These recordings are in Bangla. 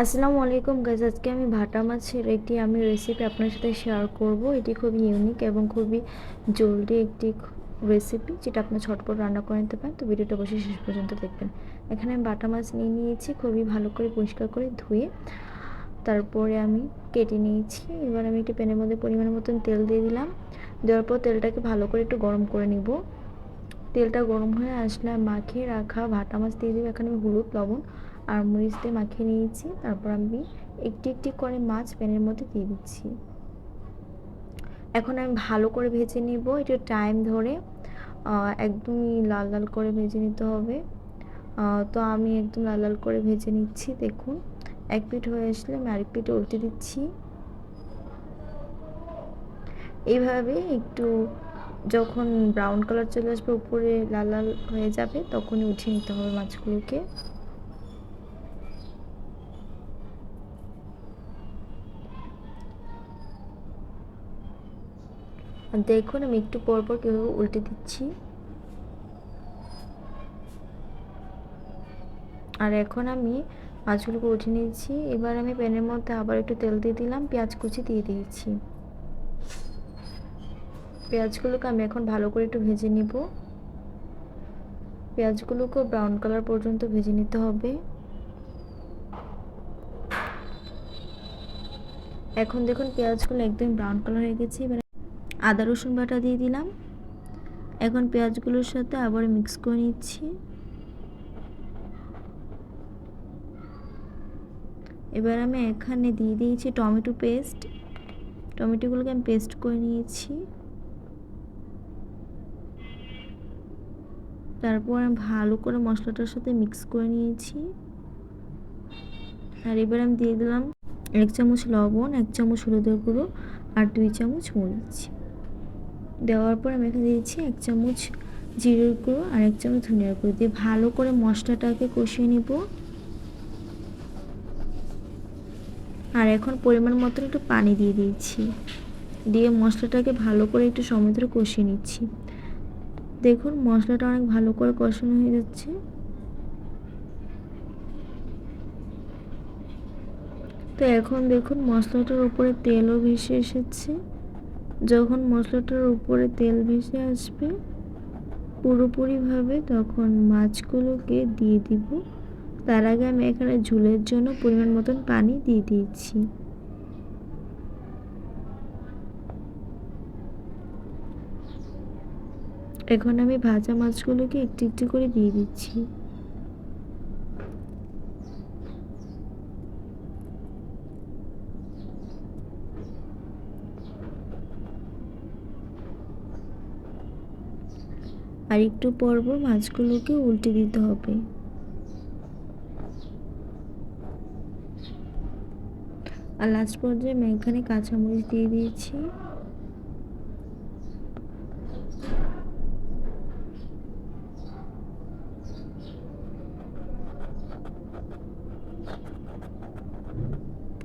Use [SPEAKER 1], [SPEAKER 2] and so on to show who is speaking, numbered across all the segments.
[SPEAKER 1] আসসালামু আলাইকুম গাইজ আজকে আমি ভাটা মাছের একটি আমি রেসিপি আপনার সাথে শেয়ার করব। এটি খুবই ইউনিক এবং খুবই জলদি একটি রেসিপি যেটা আপনার ছটপট রান্না করে নিতে পারেন। তো ভিডিওটা বসে শেষ পর্যন্ত দেখবেন। এখানে আমি বাটা মাছ নিয়ে নিয়েছি, খুবই ভালো করে পরিষ্কার করে ধুয়ে। তারপরে আমি কেটে নিয়েছি। এবার আমি একটি প্যানের মধ্যে পরিমাণ মতন তেল দিয়ে দিলাম। দেওয়ার পর তেলটাকে ভালো করে একটু গরম করে নিব। তেলটা গরম হয়ে আসলে মাখিয়ে রাখা ভাটা মাছ দিয়ে দিব। এখানে আমি হলুদ, লবণ আর মরিচ দিয়ে মাখিয়ে নিয়েছি। তারপর আমি একটি একটি করে মাছ প্যানের মধ্যে দিয়ে দিচ্ছি। এখন আমি ভালো করে ভেজে নিব। একটু টাইম ধরে একদমই লাল লাল করে ভেজে নিতে হবে। তো আমি একদম লাল লাল করে ভেজে নিচ্ছি, দেখুন। এক পিঠ হয়ে আসলে আমি আরেক পিঠে উল্টে দিচ্ছি। এইভাবে একটু যখন ব্রাউন কালার চলে আসবে, উপরে লাল লাল হয়ে যাবে, তখনই উঠিয়ে নিতে হবে মাছগুলোকে। দেখুন, আমি একটু পর পর কীভাবে উল্টে দিচ্ছি। আর এখন আমি মাছগুলোকে উঠে নিয়েছি। এবার আমি প্যানের মধ্যে আবার একটু তেল দিয়ে দিলাম, পেঁয়াজ কুচি দিয়ে দিয়েছি। পেঁয়াজগুলোকে আমি এখন ভালো করে একটু ভেজে নিব। পেঁয়াজগুলোকেও ব্রাউন কালার পর্যন্ত ভেজে নিতে হবে। এখন দেখুন, পেঁয়াজগুলো একদম ব্রাউন কালার হয়ে গেছে। আদা, রসুন বাটা দিয়ে দিলাম। এখন পেঁয়াজগুলোর সাথে আবার মিক্স করে নিচ্ছি। এবার আমি এখানে দিয়ে দিয়েছি টমেটো পেস্ট। টমেটোগুলোকে আমি পেস্ট করে নিয়েছি। তারপর আমি ভালো করে মশলাটার সাথে মিক্স করে নিয়েছি। আর এবার আমি দিয়ে দিলাম এক চামচ লবণ, এক চামচ হলুদের গুঁড়ো আর দুই চামচ মরিচ। দেওয়ার পর আমি এখানে দিয়েছি এক চামচ জিরের গুঁড়ো আর এক চামচ ধনিয়ার গুঁড়ো। দিয়ে ভালো করে মশলাটাকে কষিয়ে নিব। আর এখন পরিমাণ মতন একটু পানি দিয়ে দিয়েছি। দিয়ে মশলাটাকে ভালো করে একটু সময় ধরে কষিয়ে নিচ্ছি। দেখুন, মশলাটা অনেক ভালো করে কষানো হয়ে যাচ্ছে। তো এখন দেখুন, মশলাটার উপরে তেলও ভেসে এসেছে। যখন মশলাটার উপরে তেল ভেসে আসবে, পুরোপুরিভাবে তখন মাছগুলোকে দিয়ে দিব। তার আগে আমি এখানে ঝুলের জন্য পরিমাণ মতন পানি দিয়ে দিয়েছি। এখন আমি ভাজা মাছগুলোকে একটু একটু করে দিয়ে দিচ্ছি। আর একটু পর মাছগুলোকে উল্টে দিতে হবে। আর লাস্ট পর্যায়ে আমি এখানে কাঁচামরিচ দিয়ে দিয়েছি।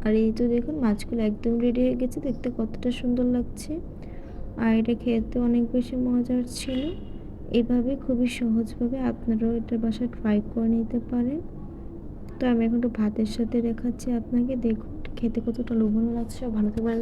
[SPEAKER 1] আর এই তো দেখুন, মাছগুলো একদম রেডি হয়ে গেছে। দেখতে কতটা সুন্দর লাগছে। আর এটা খেতে অনেক বেশি মজার ছিল। এভাবে খুবই সহজভাবে আপনারাও এটা বাসায় ট্রাই করে নিতে পারেন। তো আমি এখন একটু ভাতের সাথে দেখাচ্ছি আপনাকে। দেখুন, খেতে কতটা লোভনীয় লাগছে। ভালো থাকবেন